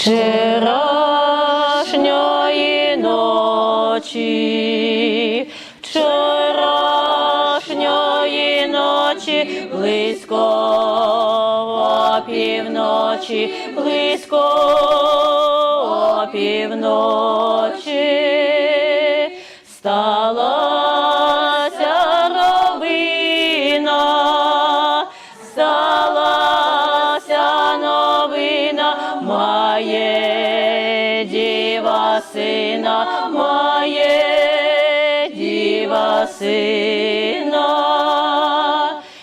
Вчорашньої ночі, вчорашньої ночі, близько опівночі, близько опівночі, сталася ровина, сталася новина, має діва сина, має діва сина,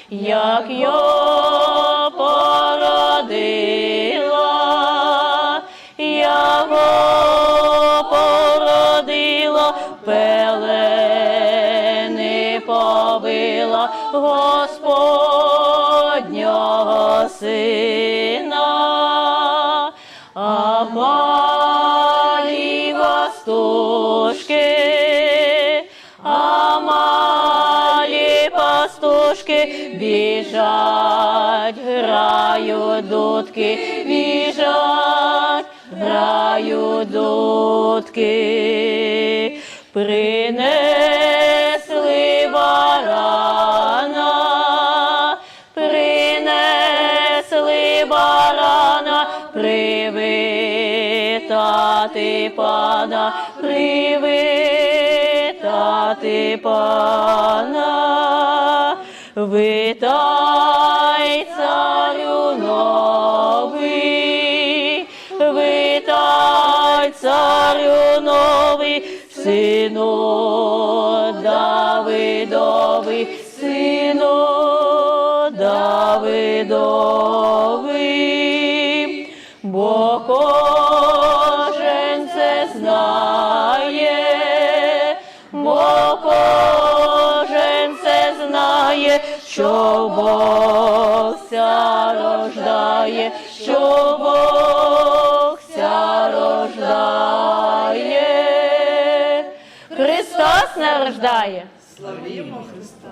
як його породила, його породила, пелени побила Господнього сина, а малі пастушки, а малі пастушки біжать, грають дудки, біжать, грають дудки, принесли барана, принесли барана, привітати пана, привітати пана, витай царю новий, витай царю новий, сину Давидовий, сину Давидовий, що Бог ся рождає, що Бог ся рождає, Христос не рождає. Славімо Христа!